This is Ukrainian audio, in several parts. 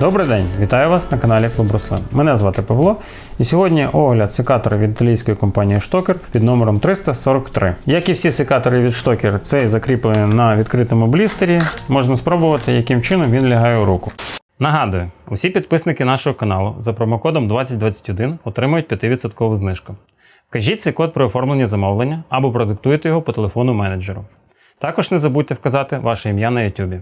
Добрий день, вітаю вас на каналі Клуб Руслан. Мене звати Павло, і сьогодні огляд секатора від італійської компанії Штокер під номером 343. Як і всі секатори від Штокер, цей закріплений на відкритому блістері. Можна спробувати, яким чином він лягає у руку. Нагадую, усі підписники нашого каналу за промокодом 2021 отримують 5% знижку. Вкажіть цей код при оформленні замовлення або продиктуйте його по телефону менеджеру. Також не забудьте вказати ваше ім'я на YouTube.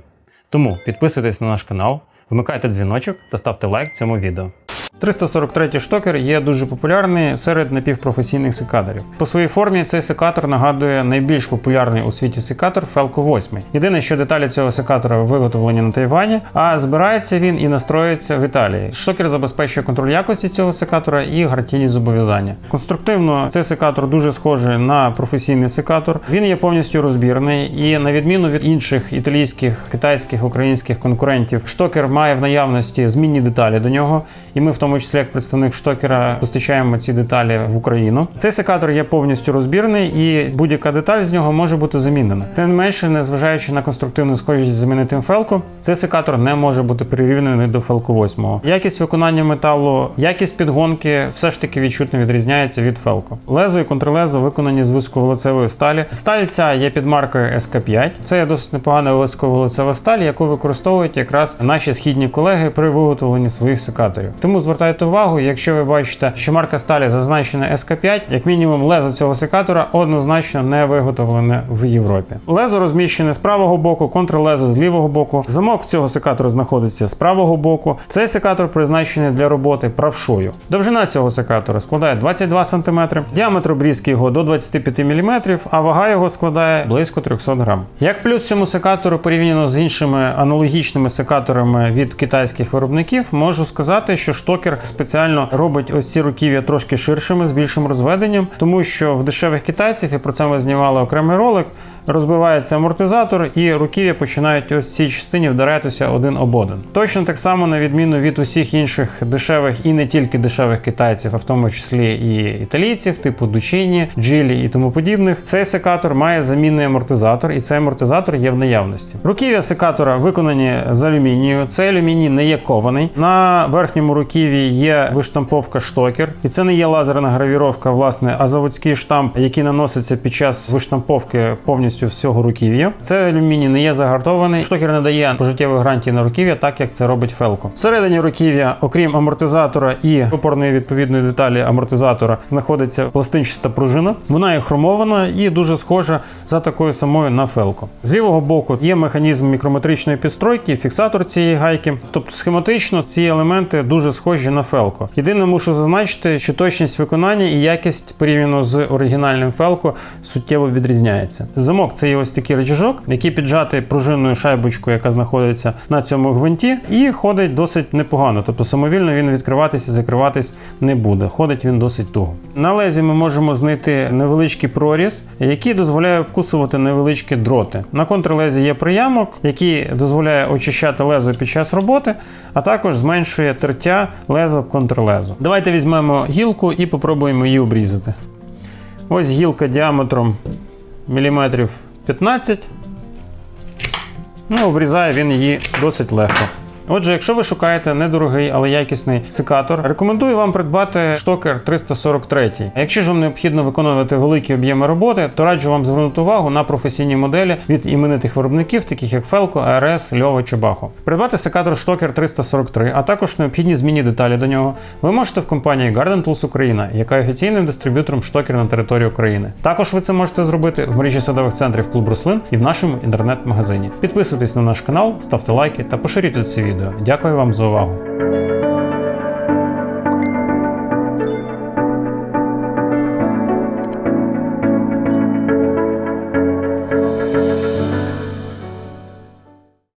Тому підписуйтесь на наш канал, вмикайте дзвіночок та ставте лайк цьому відео. 343 штокер є дуже популярний серед напівпрофесійних секаторів. По своїй формі цей секатор нагадує найбільш популярний у світі секатор Felco 8. Єдине, що деталі цього секатора виготовлені на Тайвані, а збирається він і настроюється в Італії. Штокер забезпечує контроль якості цього секатора і гарантійні зобов'язання. Конструктивно цей секатор дуже схожий на професійний секатор. Він є повністю розбірний і на відміну від інших італійських, китайських, українських конкурентів, штокер має в наявності змінні деталі до нього, і ми в тому числі як представник штокера постачаємо ці деталі в Україну. Цей секатор є повністю розбірний, і будь-яка деталь з нього може бути замінена. Тим менше, незважаючи на конструктивну схожість з знаменитим фелко, цей секатор не може бути прирівняний до фелку 8. Якість виконання металу, якість підгонки все ж таки відчутно відрізняється від фелко. Лезо і контрлезо виконані з високоволоцевої сталі. Сталь ця є під маркою SK5. Це є досить непогана високоволоцева сталь, яку використовують якраз наші східні колеги при виготовленні своїх секаторів. Тому звертайте увагу, якщо ви бачите, що марка сталі зазначена SK5, як мінімум лезо цього секатора однозначно не виготовлене в Європі. Лезо розміщене з правого боку, контрлезо з лівого боку. Замок цього секатора знаходиться з правого боку. Цей секатор призначений для роботи правшою. Довжина цього секатора складає 22 см, діаметр обрізки його до 25 мм, а вага його складає близько 300 грам. Як плюс цьому секатору порівняно з іншими аналогічними секаторами від китайських виробників, можу сказати, що штокер спеціально робить ось ці руків'я трошки ширшими з більшим розведенням, тому що в дешевих китайців, і про це ми знімали окремий ролик. Розбивається амортизатор, і руків'я починають ось цій частині вдарятися один об один. Точно так само, на відміну від усіх інших дешевих і не тільки дешевих китайців, а в тому числі і італійців, типу Дучині, Джилі і тому подібних. Цей секатор має замінний амортизатор, і цей амортизатор є в наявності. Руків'я секатора виконані з алюмінію. Цей алюміній не є кований. На верхньому руків'ї є виштамповка штокер, і це не є лазерна гравіровка, власне, а заводський штамп, який наноситься під час виштамповки повністю всього руків'я. Це алюміній не є загартований. Штокер не дає пожиттєвої гарантії на руків'я, так як це робить Фелко. Всередині руків'я, окрім амортизатора і опорної відповідної деталі амортизатора, знаходиться пластинчаста пружина. Вона є хромована і дуже схожа за такою самою на Фелко. З лівого боку є механізм мікрометричної підстройки, фіксатор цієї гайки. Тобто схематично ці елементи дуже схожі на Фелко. Єдине, мушу зазначити, що точність виконання і якість порівняно з оригінальним Фелко суттєво відрізняється. Замок це є ось такий рычажок, який піджатий пружинною шайбочкою, яка знаходиться на цьому гвинті, і ходить досить непогано. Тобто самовільно він відкриватися і закриватись не буде. Ходить він досить туго. На лезі ми можемо знайти невеличкий проріз, який дозволяє обкусувати невеличкі дроти. На контрлезі є приямок, який дозволяє очищати лезо під час роботи, а також зменшує тертя лезо контрлезо. Давайте візьмемо гілку і попробуємо її обрізати. Ось гілка діаметром міліметрів 15. Ну, обрізає він її досить легко. Отже, якщо ви шукаєте недорогий, але якісний секатор, рекомендую вам придбати штокер 343. А якщо ж вам необхідно виконувати великі об'єми роботи, то раджу вам звернути увагу на професійні моделі від іменитих виробників, таких як Felco, ARS, Льова чи Бахо. Придбати секатор штокер 343, а також необхідні змінні деталі до нього, ви можете в компанії Garden Tools Україна, яка є офіційним дистриб'ютором штокер на території України. Також ви це можете зробити в мережі садових центрів Клуб Рослин і в нашому інтернет-магазині. Підписуйтесь на наш канал, ставте лайки та поширюйте це відео. Дякую вам за увагу.